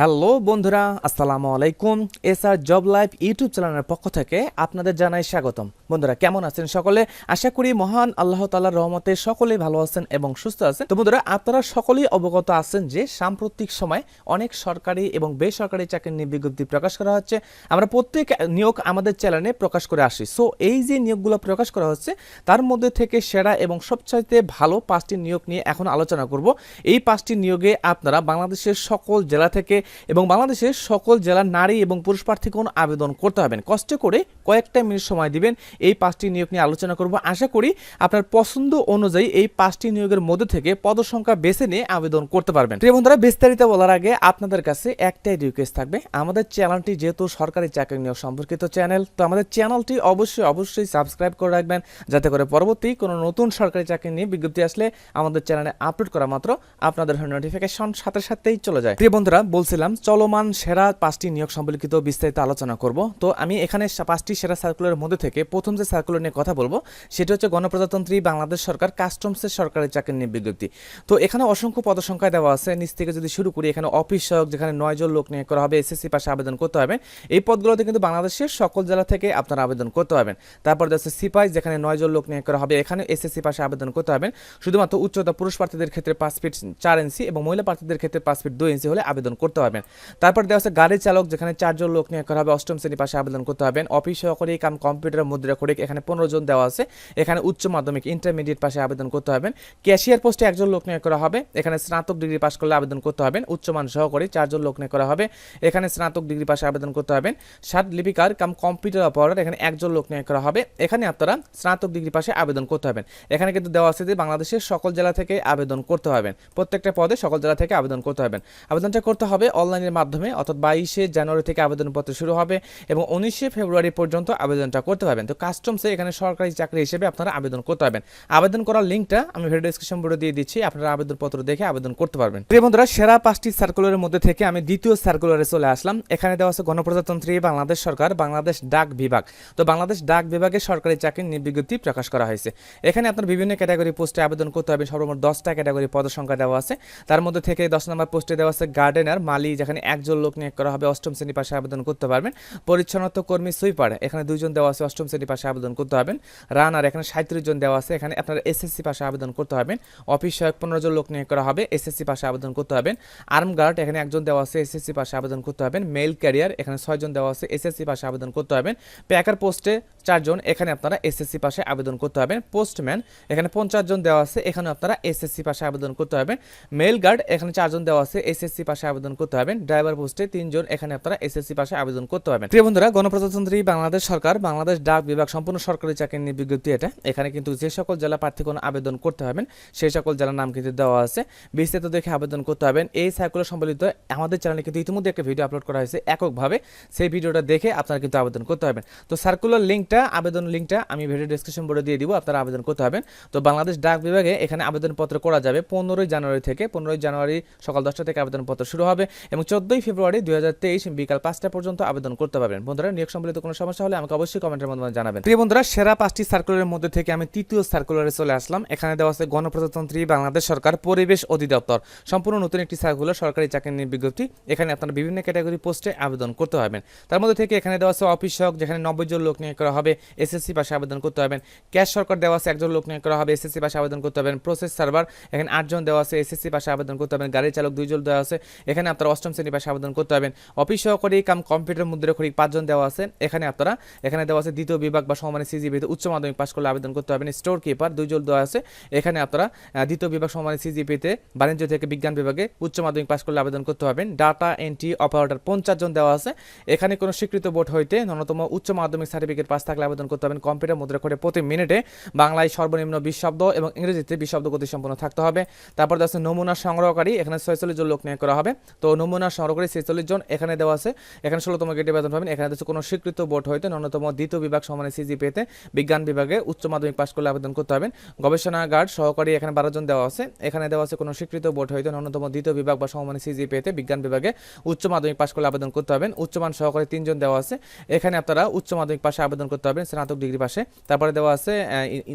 Hello বন্ধুরা, আসসালামু আলাইকুম। S R job life YouTube চ্যানেলের পক্ষ থেকে আপনাদের জানাই স্বাগতম। বন্ধুরা, কেমন আছেন সকলে? আশা করি মহান আল্লাহ তালার রহমতে সকলেই ভালো আছেন এবং সুস্থ আছেন। তো বন্ধুরা, আপনারা সকলেই অবগত আছেন যে সাম্প্রতিক সময় অনেক সরকারি এবং বেসরকারি চাকরির বিজ্ঞপ্তি প্রকাশ করা হচ্ছে। আমরা প্রত্যেক নিয়োগ আমাদের চ্যানেলে প্রকাশ করে আসি। সো, এই যে নিয়োগগুলো প্রকাশ করা হচ্ছে, তার মধ্যে থেকে সেরা এবং সবচাইতে ভালো পাঁচটি নিয়োগ নিয়ে এখন আলোচনা করব। এই পাঁচটি নিয়োগে আপনারা বাংলাদেশের সকল জেলা থেকে এবং বাংলাদেশের সকল জেলার নারী এবং পুরুষ প্রার্থীগণ আবেদন করতে হবেন। কষ্ট করে কয়েকটা মিনিট সময় দিবেন। এই পাঁচটি নিয়োগ নিয়ে আলোচনা করব। আশা করি আপনার পছন্দ অনুযায়ী এই পাঁচটি নিয়োগের মধ্যে থেকে পদসংখ্যা বেছে নিয়ে আবেদন করতে পারবেন। প্রিয় বন্ধুরা, বিস্তারিত বলার আগে আপনাদের কাছে একটাই রিকোয়েস্ট থাকবে। আমাদের চ্যানেলটি যেহেতু সরকারি চাকরি নিয়োগ সম্পর্কিত চ্যানেল, তো আমাদের চ্যানেলটি অবশ্যই অবশ্যই সাবস্ক্রাইব করে রাখবেন। যাতে করে পরবর্তী কোনো নতুন সরকারি চাকরি নিয়ে বিজ্ঞপ্তি আসলে আমাদের চ্যানেলে আপলোড করা মাত্র আপনাদের নোটিফিকেশন সাথে সাথেই চলে যায়। প্রিয় বন্ধুরা বলছিলাম, চলমান সেরা পাঁচটি নিয়োগ সম্পর্কিত বিস্তারিত আলোচনা করব। তো আমি এখানে পাঁচটি সেরা সার্কুলারের মধ্যে থেকে প্রথম যে সার্কুলার নিয়ে কথা বলব, সেটা হচ্ছে গণপ্রজাতন্ত্রী বাংলাদেশ সরকার কাস্টমসের সরকারি চাকরি নিয়ে বিজ্ঞপ্তি। তো এখানে অসংখ্য পদসংখ্যা দেওয়া আছে। নিচ থেকে যদি শুরু করি, এখানে অফিস সহায়ক যেখানে নয়জন লোক নিয়োগ করা হবে এসএসসি পাশে আবেদন করতে হবে। এই পদগুলোতে কিন্তু বাংলাদেশের সকল জেলা থেকে আপনারা আবেদন করতে হবেন তারপর যাচ্ছে সিপাই, যেখানে নয়জন লোক নিয়োগ করা হবে, এখানে এসএসসি পাশে আবেদন করতে হবেন শুধুমাত্র উচ্চতা পুরুষ প্রার্থীদের ক্ষেত্রে পাঁচ ফিট চার ইঞ্চি এবং মহিলা প্রার্থীদের ক্ষেত্রে পাঁচ ফিট দুই ইঞ্চি হলে আবেদন করতে হবেন তারপর দেওয়া আছে গাড়ি চালক, যেখানে চারজন লোক নিয়োগ করা হবে, অষ্টম শ্রেণি পাশে আবেদন করতে হবেন অফিস সহকারী কাম কম্পিউটার মুদ্রা করে এখানে পনেরো জন দেওয়া আছে। এখানে উচ্চ মাধ্যমিক ইন্টারমিডিয়েট পাশে আবেদন করতে হবেন ক্যাশিয়ার পোস্টে একজন লোক নিয়োগ করা হবে। এখানে স্নাতক ডিগ্রি পাশ করলে আবেদন করতে হবেন উচ্চমান সহকারী, চারজন লোক নিয়োগ করা হবে। এখানে স্নাতক ডিগ্রি পাশে আবেদন করতে হবেন সাত লিপিকার কাম কম্পিউটার অপারেটর, এখানে একজন লোক নিয়োগ করা হবে। এখানে আপনারা স্নাতক ডিগ্রি পাশে আবেদন করতে হবেন। এখানে কিন্তু দেওয়া আছে যে বাংলাদেশের সকল জেলা থেকে আবেদন করতে হবেন। প্রত্যেকটা পদে সকল জেলা থেকে আবেদন করতে হবেন। আবেদনটা করতে হবে অনলাইনের মাধ্যমে অর্থাৎ বাইশে জানুয়ারি থেকে আবেদনপত্র শুরু হবে এবং উনিশে ফেব্রুয়ারি পর্যন্ত আবেদনটা করতে পারবেন। তো কাস্টমসে এখানে সরকারি চাকরি হিসেবে আপনারা আবেদন করতে পারবেন। আবেদন করার লিঙ্কটা আমি ভিডিও ডিসক্রিপশন বোর্ডে দিয়ে দিচ্ছি, আপনারা আবেদনপত্র দেখে আবেদন করতে পারবেন। প্রিয় বন্ধুরা, সেরা পাঁচটি সার্কুলারের মধ্যে থেকে আমি দ্বিতীয় সার্কুলারে চলে আসলাম। এখানে দেওয়া আছে গণপ্রজাতন্ত্রী, বাংলাদেশ সরকার, বাংলাদেশ ডাক বিভাগ। তো বাংলাদেশ ডাক বিভাগে সরকারি চাকরির বিজ্ঞপ্তি প্রকাশ করা হয়েছে। এখানে আপনার বিভিন্ন ক্যাটাগরি পোস্টে আবেদন করতে হবে। সর্বমোট দশটা ক্যাটাগরি পদ সংখ্যা দেওয়া আছে। তার মধ্যে থেকে দশ নম্বর পোস্টে দেওয়া আছে গার্ডেনার মালি যেখানে একজন লোক নিয়োগ করা হবে, অষ্টম শ্রেণি পাশে আবেদন করতে পারবেন। পরিচ্ছন্নতা কর্মী সুইপার, এখানে দুইজন দেওয়া আছে, অষ্টম শ্রেণি পাশে আবেদন করতে হবেন রানার এখানে সাঁত্রিশ জন দেওয়া আছে, এখানে আপনার এসএসসি পাশে আবেদন করতে হবেন অফিস সহায়ক পনেরো জন লোক নিয়োগ করা হবে, এসএসসি পাশে আবেদন করতে হবেন আর্ম গার্ড, এখানে একজন দেওয়া আছে, এসএসসি পাশে আবেদন করতে হবেন মেল ক্যারিয়ার, এখানে ছয়জন দেওয়া আছে, এসএসসি পাশে আবেদন করতে হবেন প্যাকার পোস্টে চারজন এখানে আপনারা এসএসসি পাশে আবেদন করতে হবেন পোস্টম্যান এখানে পঞ্চাশ জন দেওয়া আছে এখানে আপনারা এসএসসি পাশে আবেদন করতে হবেন মেল গার্ড এখানে চারজন দেওয়া আছে এসএসসি পাশে আবেদন করতে হবেন ড্রাইভার পোস্টে তিনজন এখানে আপনারা এসএসসি পাশে আবেদন করতে হবেন প্রিয় বন্ধুরা, গণপ্রজাতন্ত্রী বাংলাদেশ সরকার, বাংলাদেশ ডাক বিভাগ সম্পূর্ণ সরকারি চাকরি নিয়ে বিজ্ঞপ্তি এটা। এখানে কিন্তু যে সকল জেলা প্রার্থী কোনো আবেদন করতে হবেন, সেই সকল জেলার নাম কিন্তু দেওয়া আছে। বিস্তারিত দেখে আবেদন করতে হবেন। এই সার্কুলার সম্বলিত আমাদের চ্যানেলে কিন্তু ইতিমধ্যে একটা ভিডিও আপলোড করা হয়েছে এককভাবে। সেই ভিডিওটা দেখে আপনারা কিন্তু আবেদন করতে হবেন তো সার্কুলার লিঙ্কটা আবেদন লিঙ্কটা আমি ভিডিও ডিসক্রিপশন বোর্ডে দিয়ে দিব, আপনারা আবেদন করতে হবেন তো বাংলাদেশ ডাক বিভাগে এখানে আবেদনপত্র করা যাবে পনেরোই জানুয়ারি থেকে, পনেরোই জানুয়ারি সকাল দশটা থেকে আবেদনপত্র শুরু হবে এবং চোদ্দোই ফেব্রুয়ারি দুই হাজার তেইশ বিকাল পাঁচটা পর্যন্ত আবেদন করতে পারবেন। বন্ধুরা, নিয়োগ সম্বলিত কোনো সমস্যা হলে আমাকে অবশ্যই কমেন্টের মাধ্যমে জানাবেন। প্রিয় বন্ধুরা, সেরা পাঁচটি সার্কুলারের মধ্যে থেকে আমি তৃতীয় সার্কুলারে চলে আসলাম। এখানে দেওয়া আছে গণপ্রজাতন্ত্রী বাংলাদেশ সরকার পরিবেশ অধিদপ্তর। সম্পূর্ণ নতুন একটি সার্কুলার সরকারি চাকরি বিজ্ঞপ্তি। এখানে আপনারা বিভিন্ন ক্যাটাগরি পোস্টে আবেদন করতে হবেন তার মধ্যে থেকে এখানে দেওয়া আছে অফিস যেখানে নব্বই জন লোক নিয়োগ করা হবে। এসএসসি পাশে আবেদন করতে হবেন ক্যাশ সরকার দেওয়া আছে, একজন লোক নিয়োগ করা হবে এসএসসি পাশে আবেদন করতে হবেন প্রসেস সার্ভার এখানে আটজন দেওয়া আছে এসএসসি পাশে আবেদন করতে হবেন গাড়ি চালক দুইজন দেওয়া আছে, এখানে আপনারা অষ্টম শ্রেণি পাশে আবেদন করতে হবেন অফিস সহকারী কাম কম্পিউটার মুদ্রা খড়ি পাঁচজন দেওয়া আছে, এখানে আপনারা, এখানে দেওয়া আছে দ্বিতীয় বিভাগ বা সমানের সিজিপিতে উচ্চ মাধ্যমিক পাশ করলে আবেদন করতে হবেন স্টোর কিপার দুইজন দেওয়া আছে, এখানে আপনারা দ্বিতীয় বিভাগ সমানের সিজিপিতে বাণিজ্য থেকে বিজ্ঞান বিভাগে উচ্চ মাধ্যমিক পাশ করলে আবেদন করতে হবেন ডাটা এন্ট্রি অপারেটর পঞ্চাশ জন দেওয়া আছে, এখানে কোনো স্বীকৃত বোর্ড হইতে ন্যূনতম উচ্চ মাধ্যমিক সার্টিফিকেট পাস থাকলে আবেদন করতে হবেন কম্পিউটার মুদ্রা করে প্রতি মিনিটে বাংলায় সর্বনিম্ন বিশ শব্দ এবং ইংরেজিতে বিশ শব্দ গতি সম্পন্ন থাকতে হবে। তারপর আছে নমুনা সংগ্রহকারী, এখানে ছয়চল্লিশ জন লোক নিয়োগ করা হবে। তো নমুনা সংগ্রহকারী ছেচল্লিশ জন, এখানে দেওয়া আছে, এখানে ষোলোতম গেটে বেতন পাবেন। এখানে দেওয়া কোনো স্বীকৃত বোর্ড হইতে ন্যূনতম দ্বিতীয় বিভাগ সমানে সিজি পেতে বিজ্ঞান বিভাগে উচ্চ মাধ্যমিক পাশ করলে আবেদন করতে হবেন গবেষণাগার সহকারী এখানে বারো জন দেওয়া আছে। এখানে দেওয়া আছে কোনো স্বীকৃত বোর্ড হইতে ন্যূনতম দ্বিতীয় বিভাগ বা সমানে সিজি পেতে বিজ্ঞান বিভাগে উচ্চ মাধ্যমিক পাশ করলে আবেদন করতে হবেন উচ্চমান সহকারী তিনজন দেওয়া আছে। এখানে আপনারা উচ্চ মাধ্যমিক পাশে আবেদন করতে হবে স্নাতক ডিগ্রি পাশে। তারপরে দেওয়া আছে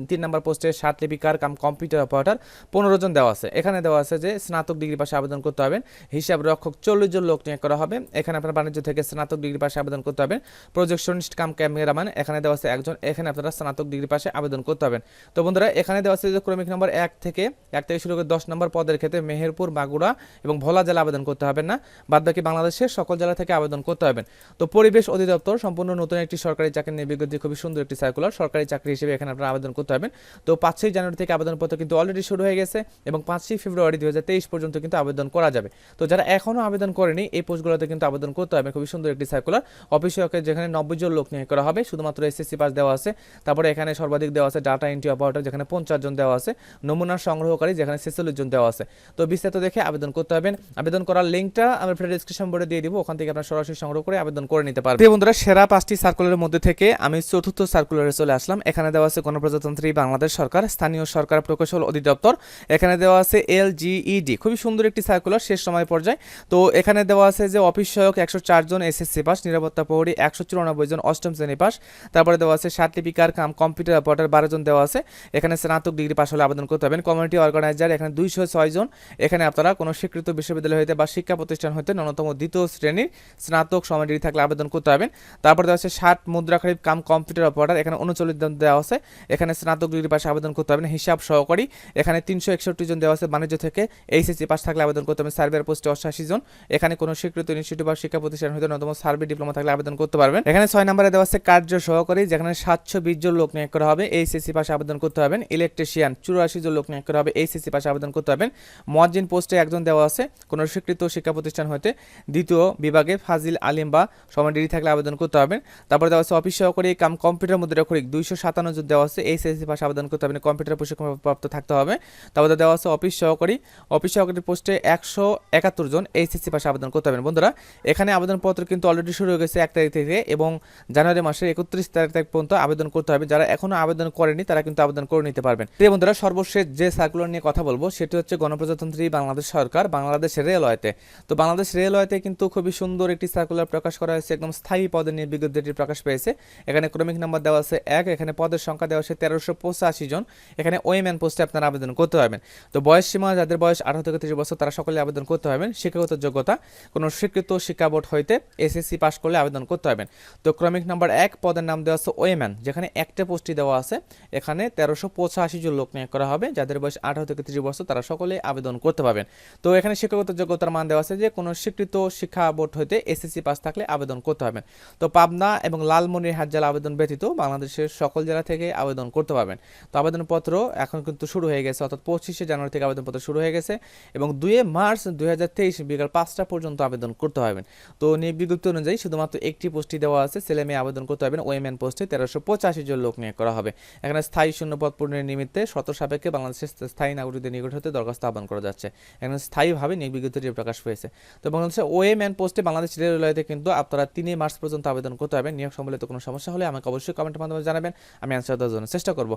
তিন নম্বর পোস্টে সাত লিপিকার কাম কম্পিউটার অপারেটর পনেরো জন দেওয়া আছে। এখানে দেওয়া আছে যে স্নাতক ডিগ্রি পাশে আবেদন করতে হবে। হিসাব রক্ষক চল্লিশ জন লোক নিয়োগ করা হবে। এখানে আপনার বাণিজ্য থেকে স্নাতক ডিগ্রি পাশে আবেদন করতে হবে। প্রজেকশনিস্ট কাম ক্যামেরাম্যান এখানে দেওয়া আছে একজন, এখানে আপনারা স্নাতক ডিগ্রি পাশে আবেদন করতে হবেন তো বন্ধুরা, এখানে দেওয়া আছে যে ক্রমিক নম্বর এক থেকে এক থেকে শুরু করে দশ নম্বর পদের ক্ষেত্রে মেহেরপুর মাগুরা এবং ভোলা জেলা আবেদন করতে হবে না। বাদ বাকি বাংলাদেশের সকল জেলা থেকে আবেদন করতে হবেন। তো পরিবেশ অধিদপ্তর সম্পূর্ণ নতুন একটি সরকারি চাকরি নিয়ে বিজ্ঞপ্তি খুবই সুন্দর একটি সার্কুলার সরকারি চাকরি হিসেবে এখানে আপনারা আবেদন করতে হবেন তো পাঁচই জানুয়ারি থেকে আবেদনপত্র কিন্তু অলরেডি শুরু হয়ে গেছে এবং পাঁচই ফেব্রুয়ারি দু হাজার তেইশ পর্যন্ত কিন্তু আবেদন করা যাবে। তো যারা এখনও আবেদন করেনি, এই পোস্টগুলোতে কিন্তু আবেদন করতে হবে। খুবই সুন্দর একটি সার্কুলার অফিসকে যেখানে নব্বই জন লোক নিয়োগ করা হবে, শুধুমাত্র এসএসসি পাস দেওয়া আছে। তারপরে এখানে সর্বাধিক দেওয়া আছে ডাটা এন্ট্রি অপারেটর যেখানে পঞ্চাশ জন দেওয়া আছে। নমুনা সংগ্রহকারী, যেখানে ছেচল্লিশ জন দেওয়া আছে। তো বিস্তারিত দেখে আবেদন করতে হবে। আবেদন করার লিঙ্কটা আমরা ফ্রি ডিসক্রিপশন বোর্ডে দিয়ে দিব। ওখান থেকে আপনারা সরাসরি সংগ্রহ করে আবেদন করে নিতে পারবেন। বন্ধুরা, সেরা পাঁচটি সার্কুলারের মধ্যে থেকে আমি চতুর্থ সার্কুলারে চলে আসলাম। এখানে দেওয়া আছে গণপ্রজাতন্ত্রী বাংলাদেশ সরকার, স্থানীয় সরকার প্রকৌশল অধিদপ্তর। এখানে দেওয়া আছে এল জিইডি খুবই সুন্দর একটি সার্কুলার শেষ সময় পর্যায়ে। তো এখানে দেওয়া আছে যে অফিস সহায়ক একশো চার জন এসএসসি পাস, নিরাপত্তা প্রহরী একশো চুরানব্বই জন অষ্টম শ্রেণি পাস। তারপরে দেওয়া আছে লিপিকার কাম, কম্পিউটার অপারেটর বারো জন দেওয়া আছে। এখানে স্নাতক ডিগ্রি পাস হলে আবেদন করতে হবেন কমিউনিটি অর্গানাইজার, এখানে দুইশো ছয় জন। এখানে আপনারা কোনো স্বীকৃত বিশ্ববিদ্যালয় হইতে বা শিক্ষা প্রতিষ্ঠান হইতে ন্যূনতম দ্বিতীয় শ্রেণির স্নাতক সময় ডিগ্রি থাকলে আবেদন করতে হবেন তারপর দেওয়া আছে ষাট মুদ্রাখারিফ, কাম কম্পিউটার অপারেটর, এখানে উনচল্লিশ জন দেওয়া আছে। এখানে স্নাতক ডিগ্রি পাশে আবেদন করতে হবেন হিসাব সহকারী। এখানে তিনশো একষট্টি জন দেওয়া আছে বাণিজ্য থেকে। এইচএসসি পাস থাকলে আবেদন করতে হবে, সার্ভের পোস্টে অষ্টাশি জন। এখানে কোনো স্বীকৃত ইনস্টিটিউট বা শিক্ষা প্রতিষ্ঠান হইতে ন্যূনতম সার্ভে ডিপ্লোমা থাকলে আবেদন করতে পারবেন। এখানে ছয় নম্বরে দেওয়া আছে কার্য সহকারী, যেখানে সাতশো বিশ জন লোক নিয়োগ করা হবে, এইচএসসি পাশে আবেদন করতে হবেন ইলেকট্রিশিয়ান, চুরাশি জন লোক নিয়োগ করা হবে, এইচএসসি পাশে আবেদন করতে হবেন মজ্জিন পোস্টে একজন দেওয়া আছে, কোনো স্বীকৃত শিক্ষা প্রতিষ্ঠান হতে দ্বিতীয় বিভাগে ফাজিল আলিম বা সময় ডিগ্রি থাকলে আবেদন করতে হবে তারপরে দেওয়া আছে অফিস সহকারী কাম কম্পিউটার মধ্যে খরিক দুইশো সাতান্ন জন দেওয়া আছে, এইচএসসি পাশে আবেদন করতে হবে, কম্পিউটার প্রশিক্ষণ প্রাপ্ত থাকতে হবে। তারপরে দেওয়া আছে অফিস সহকারী অফিস সহকারী পোস্টে একশো একাত্তর জন এইচএসসি পাশে আবেদন করতে হবে। বন্ধুরা, এখানে আবেদনপত্র কিন্তু অলরেডি শুরু হয়ে গেছে এক তারিখ থেকে এবং জানুয়ারি মাসের একত্রিশ তারিখ পর্যন্ত আবেদন করতে হবে। যারা এখনও আবেদন করেনি, তারা কিন্তু আবেদন করে নিতে পারবেন। প্রিয় বন্ধুরা, সর্বশেষ যে সার্কুলার নিয়ে কথা বলব, সেটি হচ্ছে গণপ্রজাতন্ত্রী বাংলাদেশ সরকার, বাংলাদেশ রেলওয়েতে। তো বাংলাদেশ রেলওয়েতে কিন্তু খুবই সুন্দর একটি সার্কুলার প্রকাশ করা হয়েছে, একদম স্থায়ী পদে নিয়ে বিজ্ঞপ্তিটি প্রকাশ পেয়েছে। এখানে ক্রমিক নাম্বার দেওয়া আছে এক, এখানে পদের সংখ্যা দেওয়া আছে তেরোশো পঁচাশি জন। এখানে ওয়েম্যান পোস্টে আপনারা আবেদন করতে পারবেন। তো বয়স সীমা, যাদের বয়স আঠারো থেকে তিরিশ বছর, তারা সকলে আবেদন করতে পারবেন। শিক্ষাগত যোগ্যতা, কোনো স্বীকৃত শিক্ষা বোর্ড হইতে এসএসসি পাস করলে আবেদন করতে পারবেন। তো ক্রমিক নাম্বার এক, পদের নাম দেওয়া আছে ওয়েম্যান যেখানে একটা পোস্টই দেওয়া আছে। এখানে তেরোশো পঁচাশি জন লোক নিয়োগ করা হবে। যাদের বয়স আঠারো থেকে তিরিশ বছর, তারা সকলে আবেদন করতে পারবেন। তো এখানে শিক্ষাগত যোগ্যতার মান দেওয়া আছে যে, কোনো স্বীকৃত শিক্ষা বোর্ড হইতে এসএসসি পাস থাকলে আবেদন করতে হবে তো পাবনা এবং লালমনিরহাট জেলা আবেদন ব্যতীত বাংলাদেশের সকল জেলা থেকে আবেদন করতে পারবেন। তো আবেদনপত্র এখন কিন্তু শুরু হয়ে গেছে, অর্থাৎ পঁচিশে জানুয়ারি থেকে আবেদনপত্র শুরু হয়ে গেছে এবং দুয়ে মার্চ দুই হাজার তেইশ বিকাল পাঁচটা পর্যন্ত আবেদন করতে পারবেন। তো নিয়োগ বিজ্ঞপ্তি অনুযায়ী শুধুমাত্র একটি পোস্টই দেওয়া আছে, ছেলে মেয়ে আবেদন করতে পারবেন, ওয়েমেন পোস্টে তেরোশো পঁচাশি জন লোক নিয়োগ করা হবে। এখানে স্থায়ী শূন্যপদ পূরণের নিমিত্তে শত সাপেক্ষে বাংলাদেশের স্থায়ী নাগরিকদের নিকট হতে দরখাস্ত আহ্বান করা যাচ্ছে। এখানে স্থায়ীভাবে নিয়োগ বিজ্ঞপ্তিটি প্রকাশ পেয়েছে তো বাংলাদেশের ওয়েম্যান পোস্টে বাংলাদেশ রেলওয়েতে কিন্তু আপনারা তিনই মার্চ পর্যন্ত আবেদন করতে পারবেন, নিয়োগ সম্বলিত কোনো সমস্যা হলে আমাকে অবশ্যই কমেন্টের মাধ্যমে জানাবেন। আমি অ্যান্সার দেওয়ার জন্য চেষ্টা করব।